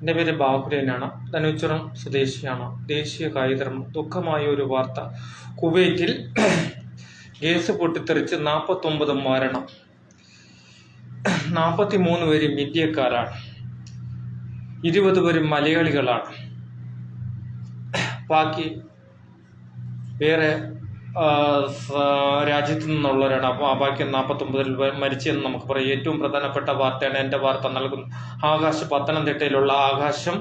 എന്റെ പേര് ബാബുരേനാണ് ധനുച്ചുറം സ്വദേശിയാണ്. ദേശീയ കായികർമ്മം ദുഃഖമായ ഒരു വാർത്ത. കുവൈറ്റിൽ ഗ്യാസ് പൊട്ടിത്തെറിച്ച് നാൽപ്പത്തൊമ്പത് മരണം. നാൽപ്പത്തി മൂന്ന് പേര് ഇന്ത്യക്കാരാണ്. ഇരുപത് പേര് മലയാളികളാണ്. ബാക്കി വേറെ രാജ്യത്തു നിന്നുള്ളവരാണ്. അപ്പോൾ ബാക്കി നാൽപ്പത്തൊമ്പതിൽ മരിച്ചെന്ന് നമുക്ക് പറയാം. ഏറ്റവും പ്രധാനപ്പെട്ട വാർത്തയാണ് എന്റെ വാർത്ത നൽകുന്നത് ആകാശ് പത്തനംതിട്ടയിലുള്ള ആകാശം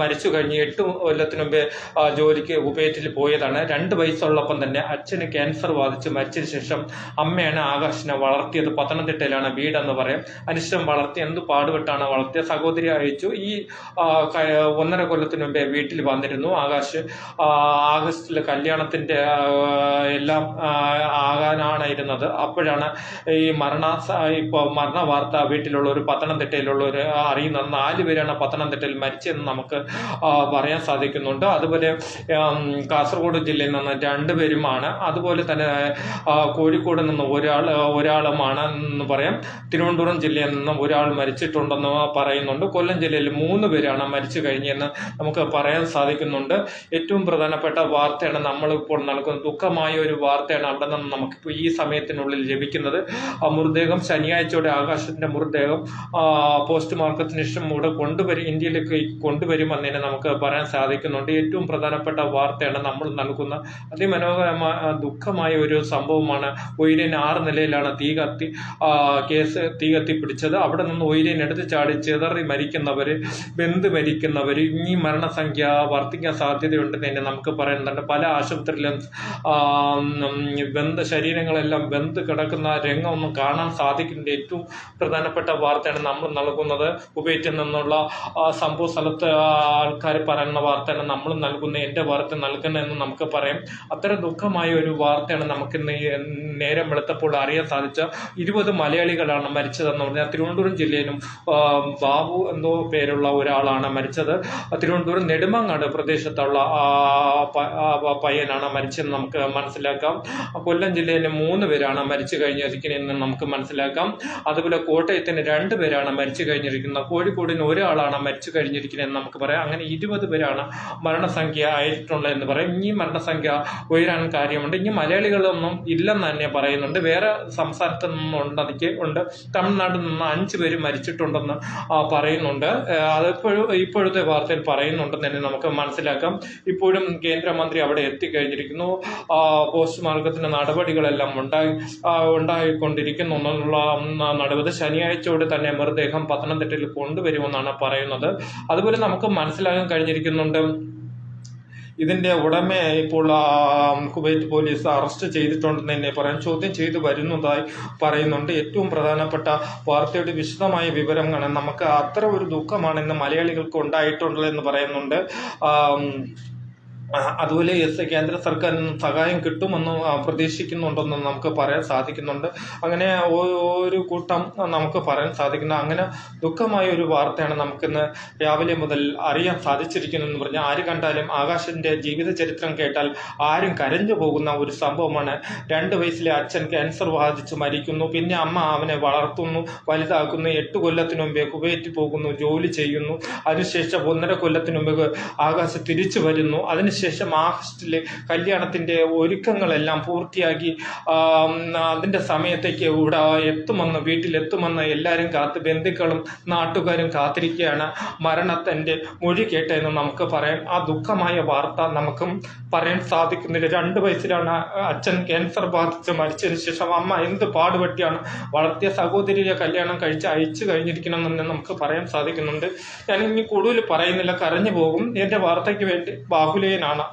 മരിച്ചു കഴിഞ്ഞ് എട്ട് കൊല്ലത്തിന് മുമ്പേ ജോലിക്ക് ഉപയോഗത്തിൽ പോയതാണ്. രണ്ട് വയസ്സുള്ളപ്പം തന്നെ അച്ഛന് ക്യാൻസർ ബാധിച്ച് മരിച്ചതിന് ശേഷം അമ്മയാണ് ആകാശിനെ വളർത്തിയത്. പത്തനംതിട്ടയിലാണ് വീടെന്ന് പറയാം. അതിനുശേഷം വളർത്തി എന്ത് പാടുപെട്ടാണ് വളർത്തിയ? സഹോദരി അയച്ചു ഈ ഒന്നര കൊല്ലത്തിന് മുമ്പേ വീട്ടിൽ വന്നിരുന്നു. ആകാശ് ആഗസ്റ്റിലെ കല്യാണത്തിന്റെ ആ, എല്ലാം ആകാനാണിരുന്നത്. അപ്പോഴാണ് ഈ മരണ ഇപ്പോൾ ഇപ്പൊ മരണ വാർത്ത വീട്ടിലുള്ള ഒരു പത്തനംതിട്ടയിലുള്ള ഒരു അറിയുന്നത് നാല് പേരാണ് പത്തനംതിട്ടയിൽ മരിച്ചതെന്ന് നമുക്ക് പറയാൻ സാധിക്കുന്നുണ്ട്. അതുപോലെ കാസർഗോഡ് ജില്ലയിൽ നിന്ന് രണ്ട് പേരുമാണ്. അതുപോലെ തന്നെ കോഴിക്കോട് നിന്ന് ഒരാൾ ഒരാളുമാണ് എന്ന് പറയാം. തിരുവനന്തപുരം ജില്ലയിൽ നിന്ന് ഒരാൾ മരിച്ചിട്ടുണ്ടെന്ന് പറയുന്നുണ്ട്. കൊല്ലം ജില്ലയിൽ മൂന്ന് പേരാണ് മരിച്ചു കഴിഞ്ഞെന്ന് നമുക്ക് പറയാൻ സാധിക്കുന്നുണ്ട്. ഏറ്റവും പ്രധാനപ്പെട്ട വാർത്തയാണ് നമ്മളിപ്പോൾ നൽകുന്ന ദുഃഖമായ ഒരു വാർത്തയാണ് അവിടെ നിന്ന് നമുക്കിപ്പോൾ ഈ സമയത്തിനുള്ളിൽ ലഭിക്കുന്നത്. മൃതദേഹം ശനിയാഴ്ചയോടെ ആകാശത്തിന്റെ മൃതദേഹം പോസ്റ്റ് മാർക്കത്തിന് ശേഷം ഇവിടെ കൊണ്ടുവരും ഇന്ത്യയിലേക്ക് കൊണ്ടുവരുമെന്നതിനെ നമുക്ക് പറയാൻ സാധിക്കുന്നുണ്ട്. ഏറ്റവും പ്രധാനപ്പെട്ട വാർത്തയാണ് നമ്മൾ നൽകുന്ന അതിമനോഹരമായ ദുഃഖമായ ഒരു സംഭവമാണ് ഒയിലിൻ ആറ് നിലയിലാണ് തീ കത്തി കേസ് തീ കത്തി പിടിച്ചത് അവിടെ നിന്ന് ഒയിലിൻ എടുത്ത് ചാടി ചിതറി മരിക്കുന്നവർ ബന്ധു മരിക്കുന്നവർ ഇനി മരണസംഖ്യ വർദ്ധിക്കാൻ സാധ്യതയുണ്ടെന്ന് തന്നെ നമുക്ക് പറയുന്നുണ്ട് പല ആശുപത്രിയിലും ബന്ധ ശരീരങ്ങളെല്ലാം ബന്ധു കിടക്കുന്ന രംഗമൊന്നും കാണാൻ സാധിക്കുന്നുണ്ട് ഏറ്റവും പ്രധാനപ്പെട്ട വാർത്തയാണ് നമ്മൾ നൽകുന്നത്. കുവൈറ്റിൽ നിന്നുള്ള സംഭവ സ്ഥലത്ത് ആൾക്കാർ പറയുന്ന വാർത്തയാണ് നമ്മൾ നൽകുന്ന എന്റെ വാർത്ത നൽകുന്നതെന്ന് നമുക്ക് പറയാം. അത്തരം ദുഃഖമായ ഒരു വാർത്തയാണ് നമുക്കിന്ന് ഈ നേരം വെളുത്തപ്പോൾ അറിയാൻ സാധിച്ച ഇരുപത് മലയാളികളാണ് മരിച്ചതെന്ന് പറഞ്ഞാൽ തിരുവനന്തപുരം ജില്ലയിലും ബാബു എന്തോ പേരുള്ള ഒരാളാണ് മരിച്ചത്. തിരുവനന്തപുരം നെടുമങ്ങാട് പ്രദേശത്തുള്ള പയ്യനാണ് മരിച്ചതെന്ന് നമുക്ക് മനസ്സിലാക്കാം. കൊല്ലം ജില്ലയിലെ മൂന്ന് പേരാണ് മരിച്ചു കഴിഞ്ഞിരിക്കുന്നതെന്ന് നമുക്ക് മനസ്സിലാക്കാം. അതുപോലെ കോട്ടയത്തിന് രണ്ട് പേരാണ് മരിച്ചു കഴിഞ്ഞിരിക്കുന്നത്. കോഴിക്കോടിന് ഒരാളാണ് മരിച്ചു കഴിഞ്ഞിരിക്കുന്നതെന്ന് നമുക്ക് പറയാം. അങ്ങനെ ഇരുപത് പേരാണ് മരണസംഖ്യ ആയിട്ടുള്ളത് എന്ന് പറയാം. ഇനി മരണസംഖ്യ ഉയരാൻ കാര്യമുണ്ട്. ഇനി മലയാളികളൊന്നും ഇല്ലെന്ന് തന്നെ പറയുന്നുണ്ട്. വേറെ സംസ്ഥാനത്ത് അതിക്ക് ഉണ്ട്. തമിഴ്നാട്ടിൽ നിന്ന് അഞ്ച് പേര് മരിച്ചിട്ടുണ്ടെന്ന് പറയുന്നുണ്ട്. അതിപ്പോഴും ഇപ്പോഴത്തെ വാർത്തയിൽ പറയുന്നുണ്ടെന്ന് തന്നെ നമുക്ക് മനസ്സിലാക്കാം. ഇപ്പോഴും കേന്ദ്രമന്ത്രി അവിടെ എത്തിക്കഴിഞ്ഞിരിക്കുന്നു. പോസ്റ്റ് മാർഗത്തിന്റെ നടപടികളെല്ലാം ഉണ്ടായി ഉണ്ടായിക്കൊണ്ടിരിക്കുന്നു. എന്നുള്ള നടപടി ശനിയാഴ്ചയോടെ തന്നെ മൃതദേഹം പത്തനംതിട്ടയിൽ കൊണ്ടുവരുമെന്നാണ് പറയുന്നത്. അതുപോലെ നമുക്ക് മനസ്സിലാക്കാൻ കഴിഞ്ഞിരിക്കുന്നുണ്ട് ഇതിന്റെ ഉടമയെ ഇപ്പോൾ കുവൈറ്റ് പോലീസ് അറസ്റ്റ് ചെയ്തിട്ടുണ്ടെന്ന് തന്നെ പറയാം. ചോദ്യം ചെയ്തു വരുന്നതായി പറയുന്നുണ്ട്. ഏറ്റവും പ്രധാനപ്പെട്ട വാർത്തയുടെ വിശദമായ വിവരങ്ങൾ നമുക്ക് അത്ര ഒരു ദുഃഖമാണ് ഇന്ന് മലയാളികൾക്ക് ഉണ്ടായിട്ടുള്ളത് എന്ന് പറയുന്നുണ്ട്. അതുപോലെ കേന്ദ്ര സർക്കാരിൽ നിന്ന് സഹായം കിട്ടുമെന്ന് പ്രതീക്ഷിക്കുന്നുണ്ടെന്ന് നമുക്ക് പറയാൻ സാധിക്കുന്നുണ്ട്. അങ്ങനെ ഒരു കൂട്ടം നമുക്ക് പറയാൻ സാധിക്കുന്നു. അങ്ങനെ ദുഃഖമായ ഒരു വാർത്തയാണ് നമുക്കിന്ന് രാവിലെ മുതൽ അറിയാൻ സാധിച്ചിരിക്കുന്നതെന്ന് പറഞ്ഞാൽ ആര് കണ്ടാലും ആകാശിന്റെ ജീവിത ചരിത്രം കേട്ടാൽ ആരും കരഞ്ഞു പോകുന്ന ഒരു സംഭവമാണ്. രണ്ട് വയസ്സിലെ അച്ഛൻ ക്യാൻസർ ബാധിച്ച് മരിക്കുന്നു. പിന്നെ അമ്മ അവനെ വളർത്തുന്നു വലുതാക്കുന്നു എട്ട് കൊല്ലത്തിന് മുമ്പേ കുവൈറ്റ് പോകുന്നു ജോലി ചെയ്യുന്നു. അതിനുശേഷം ഒന്നര കൊല്ലത്തിന് മുമ്പ് ആകാശ് തിരിച്ചു വരുന്നു. അതിനുശേഷം ആഗസ്റ്റിൽ കല്യാണത്തിന്റെ ഒരുക്കങ്ങളെല്ലാം പൂർത്തിയാക്കി അതിന്റെ സമയത്തേക്ക് ഇവിടെ എത്തുമെന്ന് വീട്ടിലെത്തുമെന്ന് എല്ലാവരും കാത്ത് ബന്ധുക്കളും നാട്ടുകാരും കാത്തിരിക്കുകയാണ്. മരണത്തിന്റെ മൊഴി കേട്ടതെന്ന് നമുക്ക് പറയാം. ആ ദുഃഖമായ വാർത്ത നമുക്കും പറയാൻ സാധിക്കുന്നില്ല. രണ്ട് വയസ്സിലാണ് അച്ഛൻ ക്യാൻസർ ബാധിച്ച് മരിച്ചതിന് ശേഷം അമ്മ എന്ത് പാടുപെട്ടിയാണ്? വളർത്തിയ സഹോദരിയെ കല്യാണം കഴിച്ച് അയച്ചു കഴിഞ്ഞിരിക്കണമെന്ന് നമുക്ക് പറയാൻ സാധിക്കുന്നുണ്ട്. ഞാൻ ഇനി കൂടുതൽ പറയുന്നില്ല. കരഞ്ഞു പോകും. എന്റെ വാർത്തയ്ക്ക് വേണ്ടി കാണാം